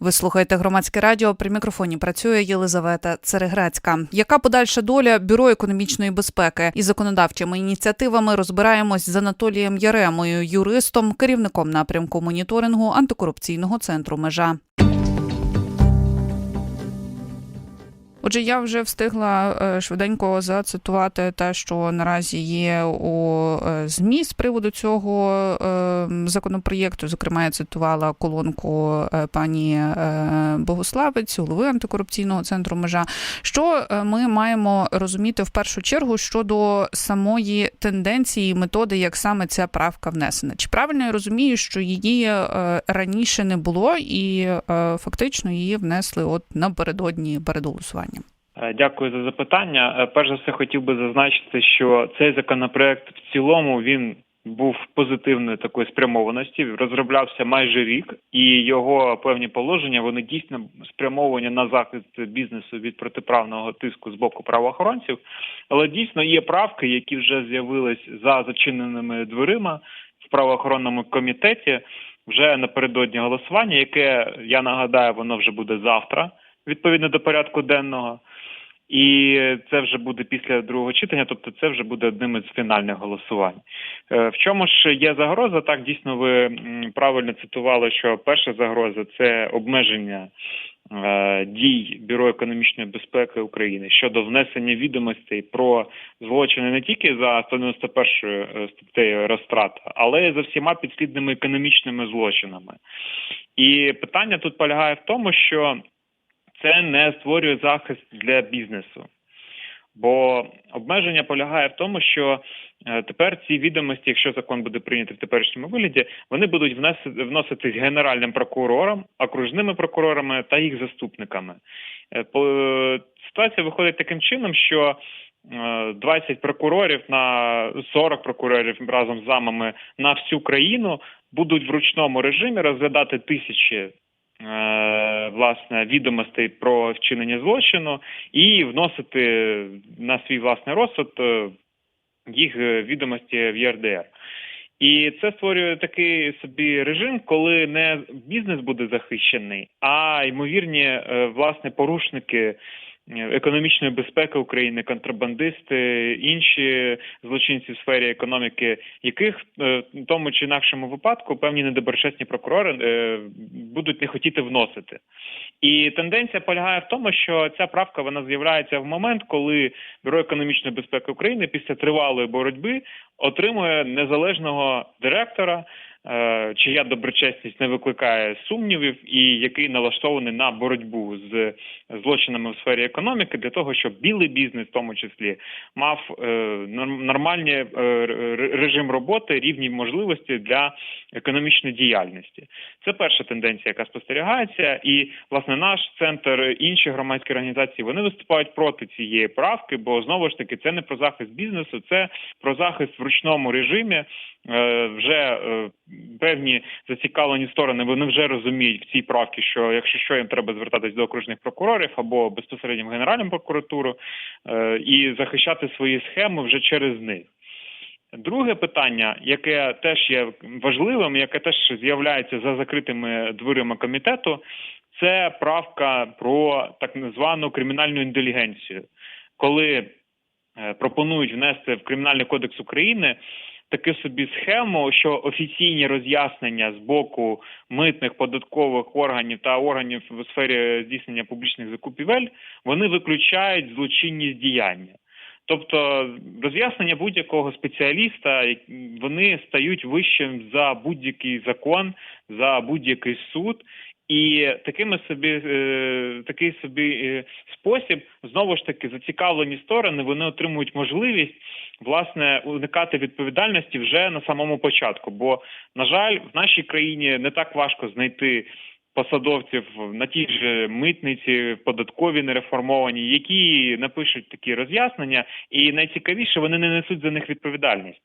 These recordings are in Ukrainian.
Ви слухаєте громадське радіо. При мікрофоні працює Єлизавета Цереграцька. Яка подальша доля бюро економічної безпеки і законодавчими ініціативами розбираємось з Анатолієм Яремою, юристом, керівником напрямку моніторингу антикорупційного центру Межа. Отже, я вже встигла е, швиденько зацитувати те, що наразі є у е, змі з приводу цього е, законопроєкту. Зокрема, я цитувала колонку пані Богославець, голови антикорупційного центру межа. Що ми маємо розуміти в першу чергу щодо самої тенденції методи, як саме ця правка внесена? Чи правильно я розумію, що її раніше не було, і фактично її внесли от напередодні перед голосуванням? Е, Дякую за запитання. Е, Перш за все, хотів би зазначити, що цей законопроект в цілому він був позитивної такої спрямованості, розроблявся майже рік, і його певні положення вони дійсно спрямовані на захист бізнесу від протиправного тиску з боку правоохоронців. Але дійсно є правки, які вже з'явились за зачиненими дверима в правоохоронному комітеті вже напередодні голосування, яке я нагадаю, воно вже буде завтра, відповідно до порядку денного. І це вже буде після другого читання, тобто це вже буде одним із фінальних голосувань. Е, В чому ж є загроза? Так дійсно ви правильно цитували, що перша загроза це обмеження е, дій Бюро економічної безпеки України щодо внесення відомостей про злочини не тільки за 191 статтею розтрата, але й за всіма підслідними економічними злочинами. І питання тут полягає в тому, що це не створює захист для бізнесу. Бо обмеження полягає в тому, що е, тепер ці відомості, якщо закон буде прийнятий в теперішньому вигляді, вони будуть вноситись генеральним прокурором, окружними прокурорами та їх заступниками. Е, Ситуація виходить таким чином, що е, 20 прокурорів на 40 прокурорів разом з замами на всю країну будуть в ручному режимі розглядати тисячі е, власне відомостей про вчинення злочину і вносити на свій власний розсуд е, їх відомості в ЄРДР. І це створює такий собі режим, коли не бізнес буде захищений, а ймовірні е, власне порушники економічної безпеки України, контрабандисти, інші злочинці в сфері економіки, яких е, в тому чи інакшому випадку певні недоброчесні прокурори е, будуть не хотіти вносити. І тенденція полягає в тому, що ця правка вона з'являється в момент, коли Бюро економічної безпеки України після тривалої боротьби отримує незалежного директора, е, чия доброчесність не викликає сумнівів, і який налаштований на боротьбу з злочинами в сфері економіки для того, щоб білий бізнес, в тому числі, мав е, нормальний е, режим роботи, рівні можливості для економічної діяльності. Це перша тенденція, яка спостерігається, і власне наш центр, інші громадські організації вони виступають проти цієї правки, бо знову ж таки це не про захист бізнесу, це про захист в ручному режимі. Е, Вже е, певні зацікавлені сторони вони вже розуміють в цій правці, що якщо що їм треба звертатись до окружних прокурорів або безпосередньо в Генеральну прокуратуру е, і захищати свої схеми вже через них. Друге питання, яке теж є важливим, яке теж з'являється за закритими дверима комітету, це правка про так звану кримінальну інтелігенцію, коли пропонують внести в Кримінальний кодекс України таку собі схему, що офіційні роз'яснення з боку митних податкових органів та органів у сфері здійснення публічних закупівель вони виключають злочинність діяння. Тобто роз'яснення будь-якого спеціаліста вони стають вищим за будь-який закон, за будь-який суд. І такими собі е, такий собі е, спосіб знову ж таки зацікавлені сторони вони отримують можливість власне уникати відповідальності вже на самому початку. Бо на жаль, в нашій країні не так важко знайти посадовців на тій же митниці, податкові нереформовані, які напишуть такі роз'яснення, і найцікавіше вони не несуть за них відповідальність.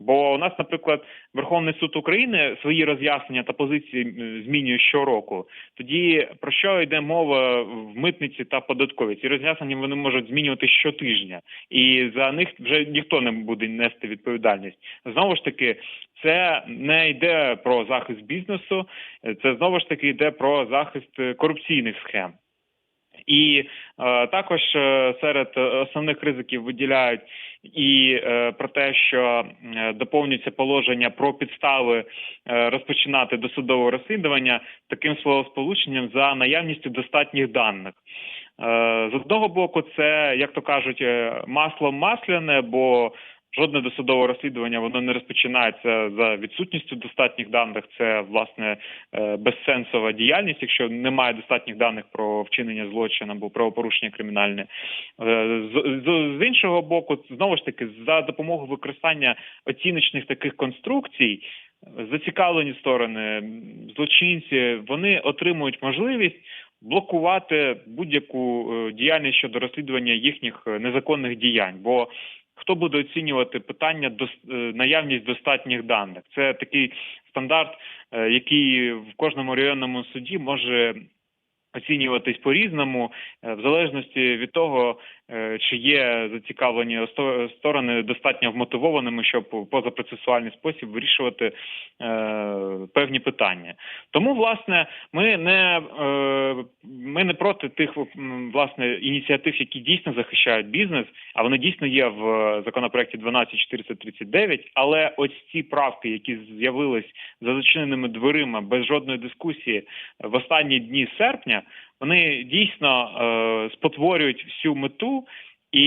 Бо у нас, наприклад, Верховний суд України свої роз'яснення та позиції змінює щороку. Тоді про що йде мова в митниці та податковій? Ці роз'яснення вони можуть змінювати щотижня, і за них вже ніхто не буде нести відповідальність. Знову ж таки, це не йде про захист бізнесу, це знову ж таки йде про захист корупційних схем. І е, також е, серед основних ризиків виділяють і е, про те, що е, доповнюється положення про підстави е, розпочинати досудове розслідування таким словосполученням за наявністю достатніх даних. Е, з одного боку, це як то кажуть, масло масляне, бо Жодне досудове розслідування воно не розпочинається за відсутністю достатніх даних. Це власне е, безсенсова діяльність, якщо немає достатніх даних про вчинення злочину або правопорушення кримінальне. Е, З, іншого боку, знову ж таки, за допомогою використання оціночних таких конструкцій. Зацікавлені сторони, злочинці, вони отримують можливість блокувати будь-яку е, діяльність щодо розслідування їхніх незаконних діянь. Бо хто буде оцінювати питання до е, наявність достатніх даних? Це такий стандарт, е, який в кожному районному суді може оцінюватись по-різному, е, в залежності від того, чи є зацікавлені сторони достатньо вмотивованими, щоб позапроцесуальний спосіб вирішувати е, певні питання. Тому, власне, ми не е, ми не проти тих власне ініціатив, які дійсно захищають бізнес, а вони дійсно є в е, законопроекті 12439, Але ось ці правки, які з'явились за зачиненими дверима без жодної дискусії в останні дні серпня, вони дійсно е, спотворюють всю мету. І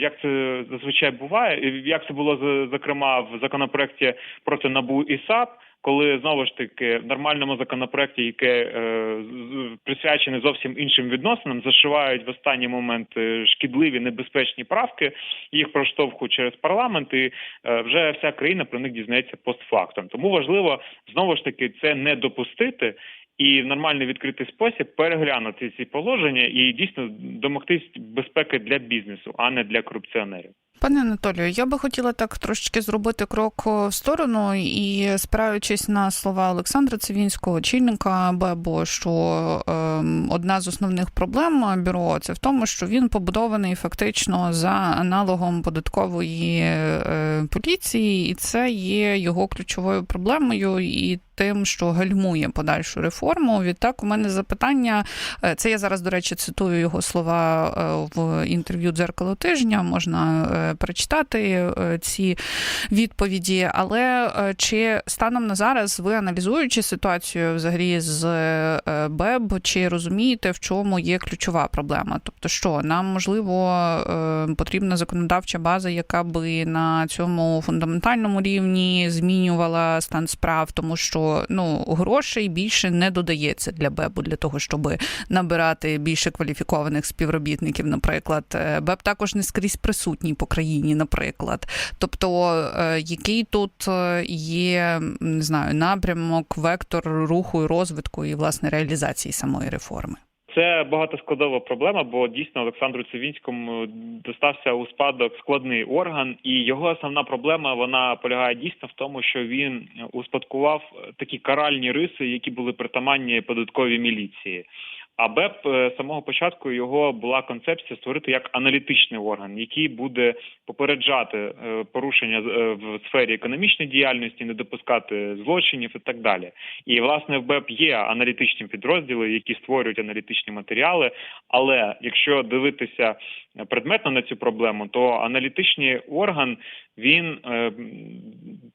як це зазвичай буває, як це було зокрема в законопроекті проти НАБУ і САП, коли знову ж таки в нормальному законопроекті, яке е, присвячене зовсім іншим відносинам, зашивають в останній момент е, шкідливі небезпечні правки, їх проштовхують через парламент, і е, вже вся країна про них дізнається постфактом. Тому важливо знову ж таки це не допустити. І в нормальний відкритий спосіб переглянути ці положення і дійсно домогтись безпеки для бізнесу, а не для корупціонерів. Пане Анатолію, я би хотіла так трошечки зробити крок в сторону і спираючись на слова Олександра Цивінського, очільника БЕБО, що ем, одна з основних проблем бюро це в тому, що він побудований фактично за аналогом податкової е, поліції, і це є його ключовою проблемою і тим, що гальмує подальшу реформу. Відтак, у мене запитання. е, Це я зараз, до речі, цитую його слова е, в інтерв'ю дзеркало тижня. Можна е, перечитати е, ці відповіді. Але чи станом на зараз ви аналізуючи ситуацію взагалі з БЕБ, чи розумієте, в чому є ключова проблема? Тобто, що нам можливо потрібна законодавча база, яка би на цьому фундаментальному рівні змінювала стан справ, тому що ну грошей більше не додається для БЕБу для того, щоб набирати більше кваліфікованих співробітників. Наприклад, Е, БЕБ також не скрізь присутній по країні, наприклад. Тобто, е, який тут е, є не знаю напрямок, вектор руху і розвитку і власне реалізації самої реформи. Це багатоскладова проблема, бо дійсно Олександру Цивінському достався у спадок складний орган, і його основна проблема вона полягає дійсно в тому, що він успадкував такі каральні риси, які були притаманні податковій міліції. А БЕП е, з самого початку його була концепція створити як аналітичний орган, який буде попереджати е, порушення е, в сфері економічної діяльності, не допускати злочинів і так далі. І власне в БЕП є аналітичні підрозділи, які створюють аналітичні матеріали. Але якщо дивитися предметно на цю проблему, то аналітичний орган він е,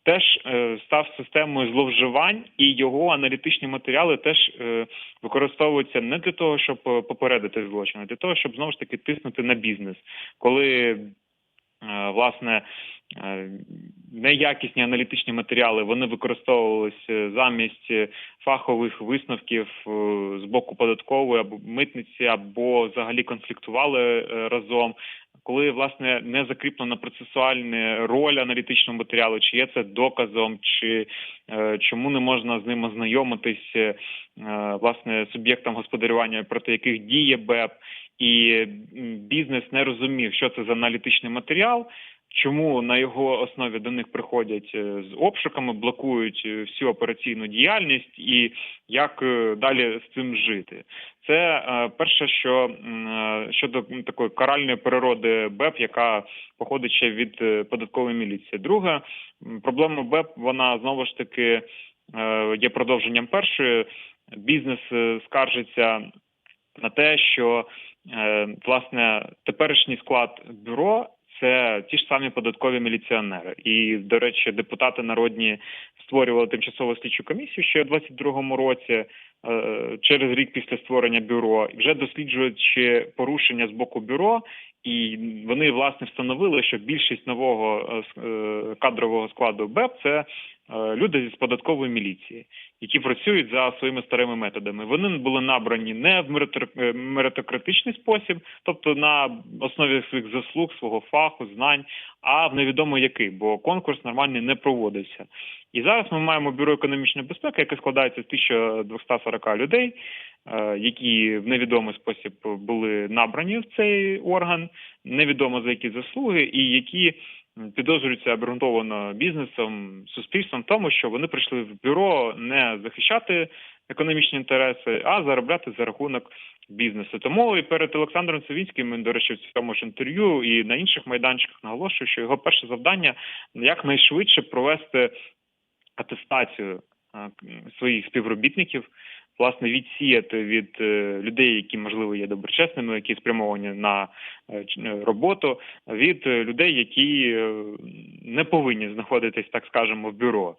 теж е, став системою зловживань, і його аналітичні матеріали теж е, використовуються не для того, щоб е, попередити злочин, а для того, щоб знову ж таки тиснути на бізнес, коли е, власне. е, Неякісні аналітичні матеріали вони використовувалися замість фахових висновків з боку податкової або митниці, або взагалі конфліктували разом. Коли власне не закріплена процесуальна роль аналітичного матеріалу, чи є це доказом, чи е, чому не можна з ним ознайомитись е, власне суб'єктам господарювання, проти яких діє БЕП, і бізнес не розумів, що це за аналітичний матеріал. Чому на його основі до них приходять е, з обшуками, блокують е, всю операційну діяльність і як е, далі з цим жити. Це перше, що щодо такої каральної природи БЕП, яка походить ще від податкової міліції. Друге, проблема БЕП вона знову ж таки є продовженням першої. Бізнес скаржиться на те, що власне теперішній склад бюро це ті ж самі податкові міліціонери. І, до речі, депутати народні створювали тимчасову слідчу комісію ще у 22-му році. Е, Через рік після створення бюро вже досліджуючи порушення з боку бюро, і вони власне встановили, що більшість нового е, е, кадрового складу БЕП це люди з податкової міліції, які працюють за своїми старими методами. Вони були набрані не в меритократичний спосіб, тобто на основі своїх заслуг, свого фаху, знань, а в невідомо який, бо конкурс нормальний не проводився. І зараз ми маємо бюро економічної безпеки, яке складається з 1240 людей, е, які в невідомий спосіб були набрані в цей орган, невідомо за які заслуги, і які підозрюються обґрунтовано бізнесом, суспільством тому, що вони прийшли в бюро не захищати економічні інтереси, а заробляти за рахунок бізнесу. Тому і перед Олександром Савінським він, до речі, в цьому ж інтерв'ю і на інших майданчиках наголошує, що його перше завдання якнайшвидше провести атестацію своїх співробітників, власне, відсіяти від е, людей, які можливо є доброчесними, які спрямовані на е, е, роботу, від людей, які не повинні знаходитись, так скажемо, в бюро.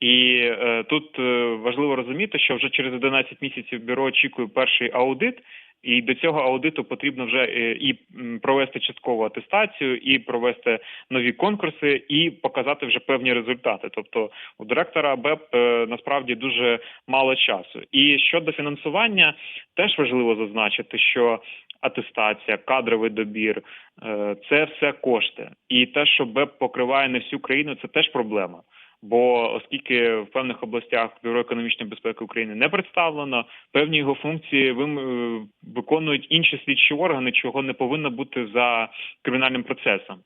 І е, тут е, важливо розуміти, що вже через 11 місяців бюро очікує перший аудит, і до цього аудиту потрібно вже е, і провести часткову атестацію, і провести нові конкурси, і показати вже певні результати. Тобто у директора БЕП е, насправді дуже мало часу. І щодо фінансування, теж важливо зазначити, що атестація, кадровий добір е, це все кошти. І те, що БЕП покриває не всю країну, це теж проблема. Бо оскільки в певних областях бюро економічної безпеки України не представлено, певні його функції е, виконують інші слідчі органи, чого не повинно бути за кримінальним процесом.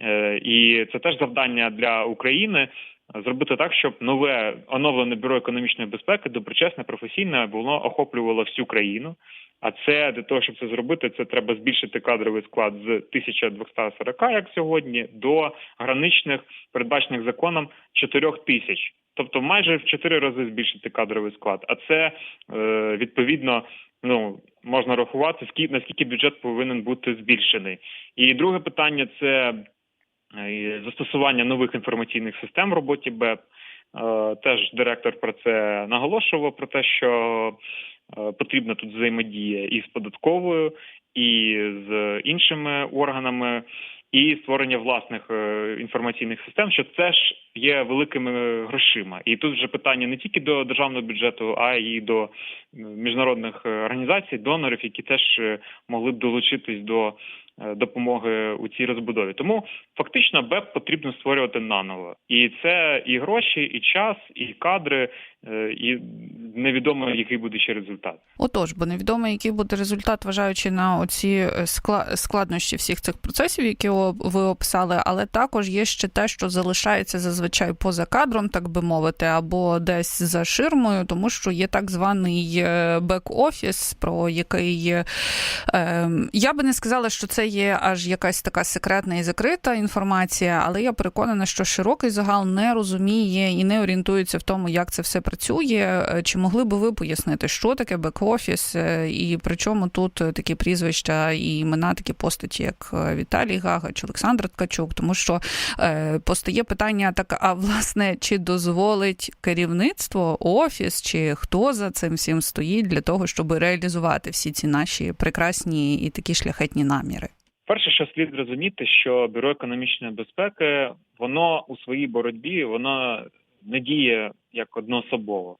Е, І це теж завдання для України зробити так, щоб нове оновлене бюро економічної безпеки, доброчесне, професійне, воно охоплювало всю країну. А це для того, щоб це зробити, це треба збільшити кадровий склад з 1240, як сьогодні, до граничних, передбачених законом 4 тисяч. Тобто майже в 4 рази збільшити кадровий склад. А це е, відповідно ну можна рахувати, скі- наскільки бюджет повинен бути збільшений. І друге питання це застосування нових інформаційних систем в роботі БЕП. Е, Теж директор про це наголошував про те, що е, потрібна тут взаємодія і з податковою, і з іншими органами, і створення власних е, інформаційних систем, що це ж є великими грошима. І тут вже питання не тільки до державного бюджету, а й до е, міжнародних е, організацій, донорів, які теж е, могли б долучитись до е, допомоги у цій розбудові. Тому фактично БЕП потрібно створювати наново, і це і гроші, і час, і кадри, е, і невідомо який буде ще результат. Отож, бо невідомо, який буде результат, вважаючи на оці е, складнощі всіх цих процесів, які ви описали, але також є ще те, що залишається зазвичай поза кадром, так би мовити, або десь за ширмою, тому що є так званий е, бек-офіс, про який е, ем, я би не сказала, що це є аж якась така секретна і закрита інформація, але я переконана, що широкий загал не розуміє і не орієнтується в тому, як це все працює. Е, Чи могли би ви пояснити, що таке бек-офіс, е, і при чому тут е, такі прізвища і імена, такі постаті, як Віталій Гага чи Олександр Ткачук, тому що постає питання так: а власне, чи дозволить керівництво, офіс, чи хто за цим всім стоїть для того, щоб реалізувати всі ці наші прекрасні і такі шляхетні наміри? Перше, що слід зрозуміти, що бюро економічної безпеки, воно у своїй боротьбі воно не діє як одноособово.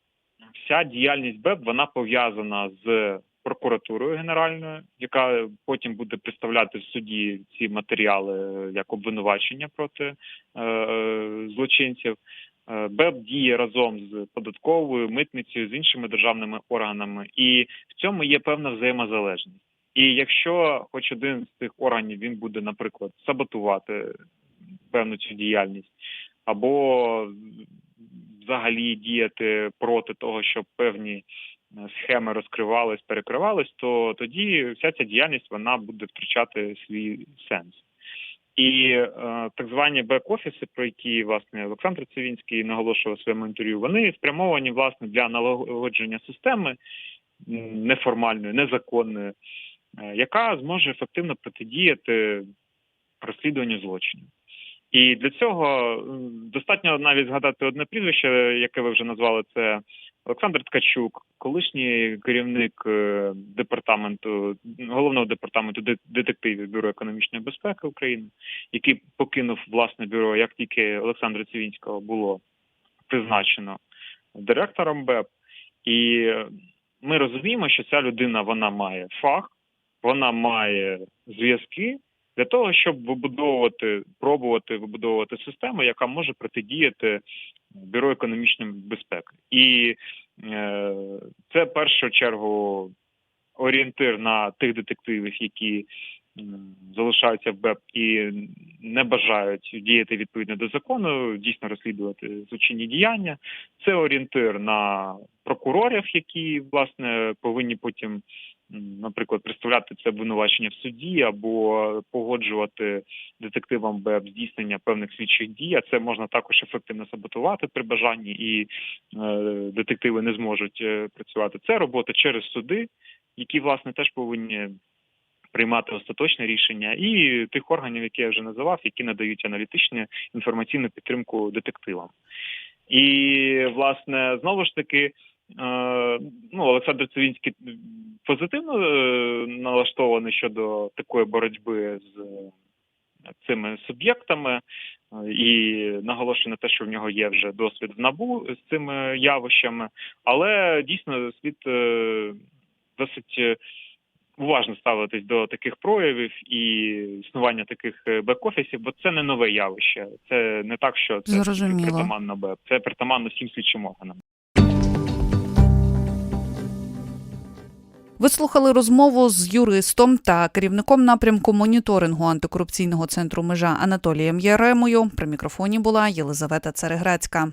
Вся діяльність БЕП вона пов'язана з прокуратурою генеральною, яка потім буде представляти в суді ці матеріали як обвинувачення проти е, злочинців. Е, БЕП діє разом з податковою, митницею, з іншими державними органами, і в цьому є певна взаємозалежність. І якщо хоч один з цих органів він буде, наприклад, саботувати певну цю діяльність, або взагалі діяти проти того, щоб певні е, схеми розкривались, перекривались, то тоді вся ця діяльність вона буде втрачати свій сенс. І е, так звані бек-офіси, про які власне Олександр Цивінський наголошував у своєму інтерв'ю, вони спрямовані власне для налагодження системи неформальної, незаконної, е, яка зможе ефективно протидіяти розслідуванню злочинів. І для цього достатньо навіть згадати одне прізвище, яке ви вже назвали, це Олександр Ткачук, колишній керівник е, департаменту головного департаменту детективів Бюро економічної безпеки України, який покинув власне бюро, як тільки Олександра Цивінського було призначено директором БЕП. І ми розуміємо, що ця людина вона має фах, вона має зв'язки для того, щоб вибудовувати, пробувати вибудовувати систему, яка може протидіяти бюро економічної безпеки. І е, це в першу чергу орієнтир на тих детективів, які залишаються в БЕП і не бажають діяти відповідно до закону, дійсно розслідувати злочинні діяння. Це орієнтир на прокурорів, які власне повинні потім, наприклад, представляти це обвинувачення в суді або погоджувати детективам БЕП здійснення певних слідчих дій. А це можна також ефективно саботувати при бажанні, і е, детективи не зможуть е, працювати. Це робота через суди, які власне теж повинні приймати остаточне рішення, і тих органів, які я вже називав, які надають аналітичну інформаційну підтримку детективам. І власне знову ж таки. Е, Ну, Олександр Цивінський позитивно е, налаштований щодо такої боротьби з е, цими суб'єктами і наголошує на те, що в нього є вже досвід в набу з цими явищами, але дійсно слід е, досить уважно ставитись до таких проявів і існування таких бек-офісів, бо це не нове явище. Це не так, що це притаманно БЕП. Це притаманно всім слідчим органам. Ви слухали розмову з юристом та керівником напрямку моніторингу антикорупційного центру межа Анатолієм Яремою. При мікрофоні була Єлизавета Цареградська.